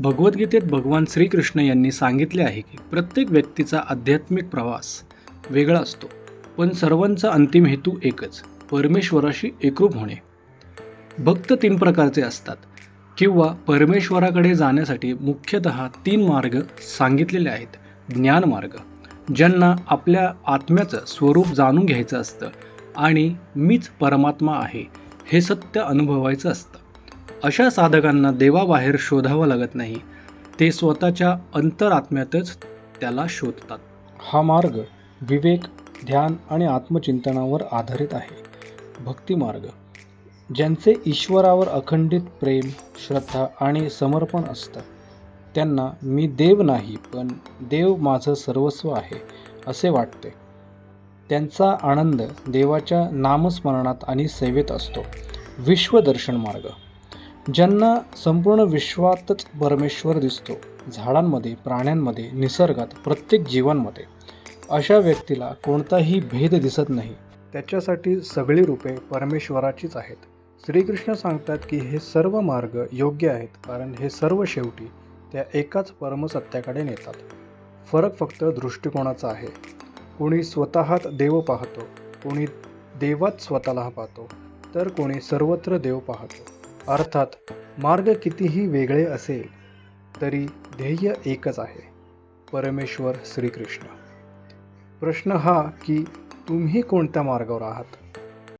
भगवद्गीतेत भगवान श्रीकृष्ण यांनी सांगितले आहे की प्रत्येक व्यक्तीचा आध्यात्मिक प्रवास वेगळा असतो पण सर्वांचा अंतिम हेतू एकच परमेश्वराशी एकरूप होणे. भक्त तीन प्रकारचे असतात किंवा परमेश्वराकडे जाण्यासाठी मुख्यतः तीन मार्ग सांगितलेले आहेत. ज्ञानमार्ग ज्यांना आपल्या आत्म्याचं स्वरूप जाणून घ्यायचं असतं आणि मीच परमात्मा आहे हे सत्य अनुभवायचं असतं. अशा साधकांना देवाबाहेर शोधावं लागत नाही. ते स्वतःच्या अंतरात्म्यातच त्याला शोधतात. हा मार्ग विवेक ध्यान आणि आत्मचिंतनावर आधारित आहे. भक्तिमार्ग ज्यांचे ईश्वरावर अखंडित प्रेम श्रद्धा आणि समर्पण असतं. त्यांना मी देव नाही पण देव माझं सर्वस्व आहे असे वाटते. त्यांचा आनंद देवाच्या नामस्मरणात आणि सेवेत असतो. विश्वदर्शन मार्ग ज्यांना संपूर्ण विश्वातच परमेश्वर दिसतो. झाडांमध्ये प्राण्यांमध्ये निसर्गात प्रत्येक जीवांमध्ये. अशा व्यक्तीला कोणताही भेद दिसत नाही. त्याच्यासाठी सगळी रूपे परमेश्वराचीच आहेत. श्रीकृष्ण सांगतात की हे सर्व मार्ग योग्य आहेत कारण हे सर्व शेवटी त्या एकाच परमसत्याकडे नेतात. फरक फक्त दृष्टिकोनाचा आहे. कोणी स्वतःत देव पाहतो कोणी देवात स्वतःला पाहतो तर कोणी सर्वत्र देव पाहतो. अर्थात मार्ग कितीही वेगळे असेल तरी ध्येय एकच आहे परमेश्वर श्रीकृष्ण. प्रश्न हा की तुम्ही कोणत्या मार्गावर आहात?